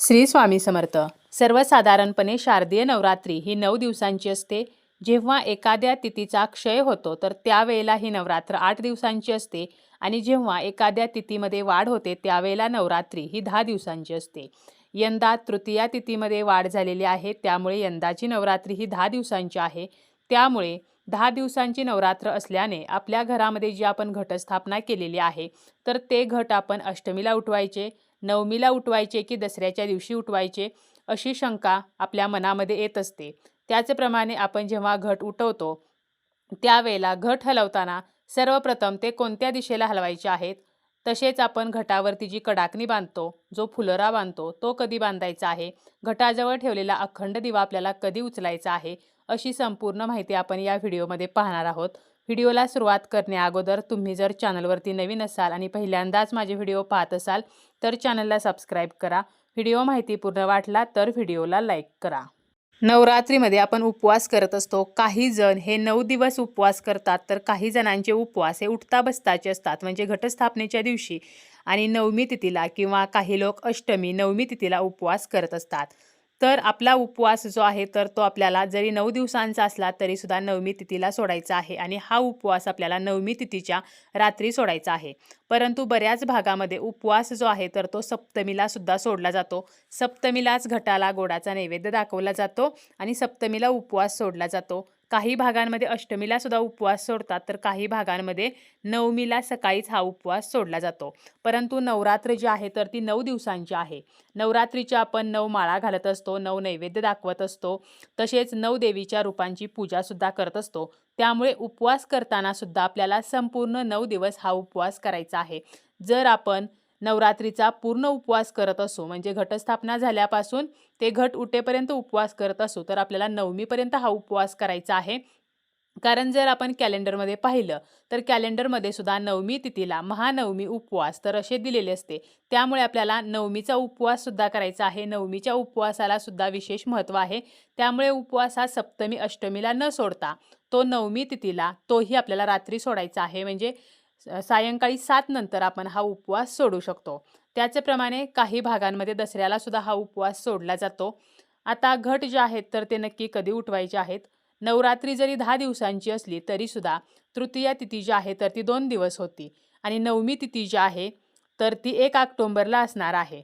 श्री स्वामी समर्थ. सर्वसाधारणपणे शारदीय नवरात्री ही नऊ दिवसांची असते. जेव्हा एखाद्या तिथीचा क्षय होतो तर त्यावेळेला ही नवरात्र आठ दिवसांची असते. आणि जेव्हा एखाद्या तिथीमध्ये वाढ होते त्यावेळेला नवरात्री ही दहा दिवसांची असते. यंदा तृतीया तिथीमध्ये वाढ झालेली आहे त्यामुळे यंदाची नवरात्री ही दहा दिवसांची आहे. त्यामुळे दहा दिवसांची नवरात्र असल्याने आपल्या घरामध्ये जी आपण घटस्थापना केलेली आहे तर ते घट आपण अष्टमीला उठवायचे. नवमीला उठवायचे की दसऱ्याच्या दिवशी उठवायचे अशी शंका आपल्या मनामध्ये येत असते. त्याचप्रमाणे आपण जेव्हा घट उठवतो त्यावेळेला घट हलवताना सर्वप्रथम ते कोणत्या दिशेला हलवायचे आहेत? तसेच आपण घटावरती जी कडाकणी बांधतो जो फुलरा बांधतो तो कधी बांधायचा आहे? घटाजवळ ठेवलेला अखंड दिवा आपल्याला कधी उचलायचा आहे? अशी संपूर्ण माहिती आपण या व्हिडिओमध्ये पाहणार आहोत. व्हिडिओला सुरुवात करण्याअगोदर तुम्ही जर चॅनलवरती नवीन असाल आणि पहिल्यांदाच माझे व्हिडिओ पाहत असाल तर चॅनलला सबस्क्राईब करा. व्हिडिओ माहिती पूर्ण वाटला तर व्हिडिओला लाईक करा. नवरात्रीमध्ये आपण उपवास करत असतो. काही जण हे नऊ दिवस उपवास करतात तर काही जणांचे उपवास हे उठता बसताचे असतात म्हणजे घटस्थापनेच्या दिवशी. आणि नवमी तिथीला किंवा काही लोक अष्टमी नवमी तिथीला उपवास करत असतात. तर आपला उपवास जो आहे तर तो आपल्याला जरी नऊ दिवसांचा असला तरीसुद्धा नवमी तिथीला सोडायचा आहे आणि हा उपवास आपल्याला नवमी तिथीच्या रात्री सोडायचा आहे. परंतु बऱ्याच भागामध्ये उपवास जो आहे तर तो सप्तमीला सुद्धा सोडला जातो. सप्तमीलाच घटाला गोडाचा नैवेद्य दाखवला जातो आणि सप्तमीला उपवास सोडला जातो. काही भागांमध्ये अष्टमीला सुद्धा उपवास सोडतात तर काही भागांमध्ये नवमीला सकाळीच हा उपवास सोडला जातो. परंतु नवरात्र जी आहे तर ती नऊ दिवसांची आहे. नवरात्रीच्या आपण नऊ माळा घालत असतो नऊ नैवेद्य दाखवत असतो तसेच नऊ देवीच्या रूपांची पूजासुद्धा करत असतो. त्यामुळे उपवास करताना सुद्धा आपल्याला संपूर्ण नऊ दिवस हा उपवास करायचा आहे. जर आपण नवरात्रीचा पूर्ण उपवास करत असो. म्हणजे घटस्थापना झाल्यापासून ते घट उठेपर्यंत उपवास करत असो. तर आपल्याला नवमीपर्यंत हा उपवास करायचा आहे. कारण जर आपण कॅलेंडरमध्ये पाहिलं तर कॅलेंडरमध्ये सुद्धा नवमी तिथीला महानवमी उपवास तर असे दिलेले असते. त्यामुळे आपल्याला नवमीचा उपवास सुद्धा करायचा आहे. नवमीच्या उपवासाला सुद्धा विशेष महत्त्व आहे. त्यामुळे उपवास हा सप्तमी अष्टमीला न सोडता तो नवमी तिथीला तोही आपल्याला रात्री सोडायचा आहे. म्हणजे सायंकाळी सात नंतर आपण हा उपवास सोडू शकतो. त्याचप्रमाणे काही भागांमध्ये दसऱ्याला सुद्धा हा उपवास सोडला जातो. आता घट जे आहेत तर ते नक्की कधी उठवायचे आहेत? नवरात्री जरी दहा दिवसांची असली तरीसुद्धा तृतीया तिथी जी आहे तर ती दोन दिवस होती. आणि नवमी तिथी जी आहे तर ती एक ऑक्टोंबरला असणार आहे.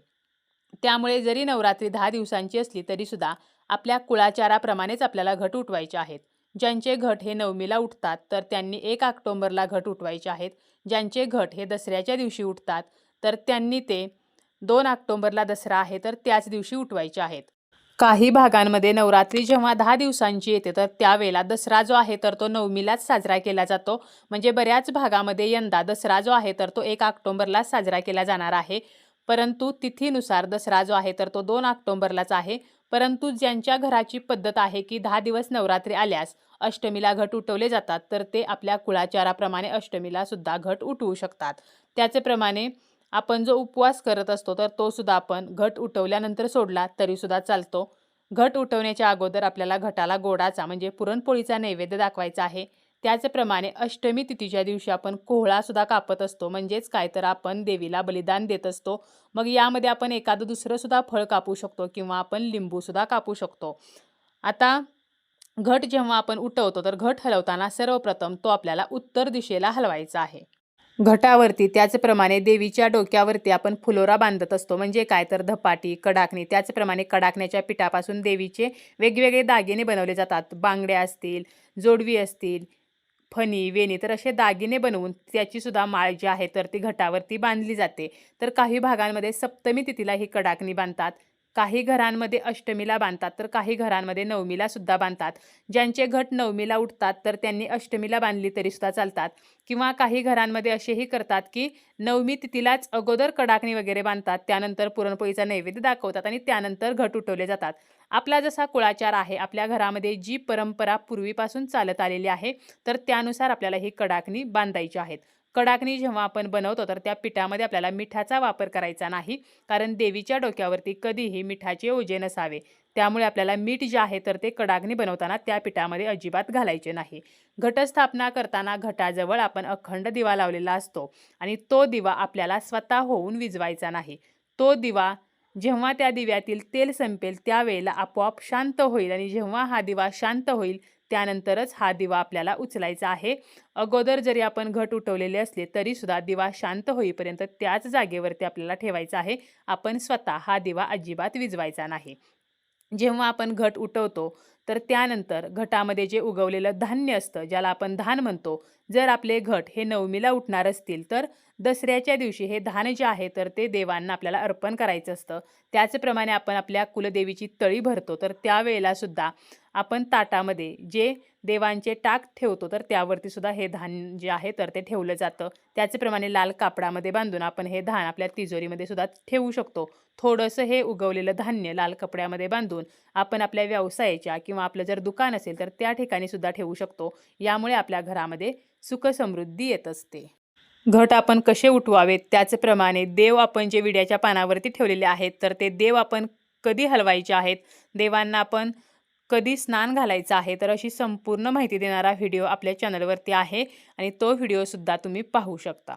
त्यामुळे जरी नवरात्री दहा दिवसांची असली तरीसुद्धा आपल्या कुळाचाराप्रमाणेच आपल्याला घट उठवायचे आहेत. ज्यांचे घट हे नवमीला उठतात तर त्यांनी एक ऑक्टोंबरला घट उठवायचे आहेत. ज्यांचे घट हे दसऱ्याच्या दिवशी उठतात तर त्यांनी ते दोन ऑक्टोंबरला दसरा आहे तर त्याच दिवशी उठवायचे आहेत. काही भागांमध्ये नवरात्री जेव्हा दहा दिवसांची येते तर त्यावेळेला दसरा जो आहे तर तो नवमीलाच साजरा केला जातो. म्हणजे बऱ्याच भागामध्ये यंदा दसरा जो आहे तर तो एक ऑक्टोंबरलाच साजरा केला जाणार आहे. परंतु तिथीनुसार दसरा जो आहे तर तो दोन ऑक्टोंबरलाच आहे. परंतु ज्यांच्या घराची पद्धत आहे की दहा दिवस नवरात्री आल्यास अष्टमीला घट उठवले जातात तर ते आपल्या कुळाचाराप्रमाणे अष्टमीला सुद्धा घट उठवू शकतात. त्याचप्रमाणे आपण जो उपवास करत असतो तर तो सुद्धा आपण घट उठवल्यानंतर सोडला तरीसुद्धा चालतो. घट उठवण्याच्या अगोदर आपल्याला घटाला गोडाचा म्हणजे पुरणपोळीचा नैवेद्य दाखवायचा आहे. त्याचप्रमाणे अष्टमी तिथीच्या दिवशी आपण कोहळासुद्धा कापत असतो. म्हणजेच काय तर आपण देवीला बलिदान देत असतो. मग यामध्ये आपण एखादं दुसरंसुद्धा फळ कापू शकतो किंवा आपण लिंबूसुद्धा कापू शकतो. आता घट जेव्हा आपण उठवतो तर घट हलवताना सर्वप्रथम तो आपल्याला उत्तर दिशेला हलवायचा आहे. घटावरती त्याचप्रमाणे देवीच्या डोक्यावरती आपण फुलोरा बांधत असतो. म्हणजे काय तर धपाटी कडाकणी त्याचप्रमाणे कडाकण्याच्या पिठापासून देवीचे वेगवेगळे दागिने बनवले जातात. बांगड्या असतील जोडवी असतील फणी वेणी तर असे दागिने बनवून त्याची सुद्धा माळ जी आहे तर ती घटावरती बांधली जाते. तर काही भागांमध्ये सप्तमी तिथीला ही कडाकणी बांधतात काही घरांमध्ये अष्टमीला बांधतात तर काही घरांमध्ये नवमीला सुद्धा बांधतात. ज्यांचे घट नवमीला उठतात तर त्यांनी अष्टमीला बांधली तरीसुद्धा चालतात. किंवा काही घरांमध्ये असेही करतात की नवमी तिथीलाच अगोदर कडाकणी वगैरे बांधतात त्यानंतर पुरणपोळीचा नैवेद्य दाखवतात आणि त्यानंतर घट उठवले जातात. आपला जसा कुळाचार आहे आपल्या घरामध्ये जी परंपरा पूर्वीपासून चालत आलेली आहे तर त्यानुसार आपल्याला ही कडाकणी बांधायची आहेत. कडाकणी जेव्हा आपण बनवतो तर त्या पिठामध्ये आपल्याला मिठाचा वापर करायचा नाही कारण देवीच्या डोक्यावरती कधीही मिठाचे ओझे नसावे. त्यामुळे आपल्याला मीठ जे आहे तर ते कडाग्नी बनवताना त्या पिठामध्ये अजिबात घालायचे नाही. घटस्थापना करताना घटाजवळ आपण अखंड दिवा लावलेला असतो आणि तो दिवा आपल्याला स्वतः होऊन विजवायचा नाही. तो दिवा जेव्हा त्या दिव्यातील तेल संपेल त्यावेळेला आपोआप शांत होईल आणि जेव्हा हा दिवा शांत होईल त्यानंतरच हा दिवा आपल्याला उचलायचा आहे. अगोदर जरी आपण घट उठवलेले असले तरीसुद्धा दिवा शांत होईपर्यंत त्याच जागेवरती आपल्याला ठेवायचा आहे. आपण स्वतः हा दिवा अजिबात विजवायचा नाही. जेव्हा आपण घट उठवतो तर त्यानंतर घटामध्ये जे उगवलेलं धान्य असतं ज्याला आपण धान म्हणतो जर आपले घट हे नवमीला उठणार असतील तर दसऱ्याच्या दिवशी हे धान जे आहे तर ते देवांना आपल्याला अर्पण करायचं असतं. त्याचप्रमाणे आपण आपल्या कुलदेवीची तळी भरतो तर त्यावेळेला सुद्धा आपण ताटामध्ये जे देवांचे टाक ठेवतो तर त्यावरती सुद्धा हे धान जे आहे तर ते ठेवलं जातं. त्याचप्रमाणे लाल कापडामध्ये बांधून आपण हे धान आपल्या तिजोरीमध्ये सुद्धा ठेवू शकतो. थोडंसं हे उगवलेलं धान्य लाल कपड्यामध्ये बांधून आपण आपल्या व्यवसायाच्या किंवा आपलं जर दुकान असेल तर त्या ठिकाणी सुद्धा ठेवू शकतो. यामुळे आपल्या घरामध्ये सुखसमृद्धी येत असते. घट आपण कसे उठवावेत? त्याचप्रमाणे देव आपण जे विड्याच्या पानावरती ठेवलेले आहेत तर ते देव आपण कधी हलवायचे आहेत? देवांना आपण कधी स्नान घालायचं आहे? तर अशी संपूर्ण माहिती देणारा व्हिडिओ आपल्या चॅनलवरती आहे आणि तो व्हिडिओसुद्धा तुम्ही पाहू शकता.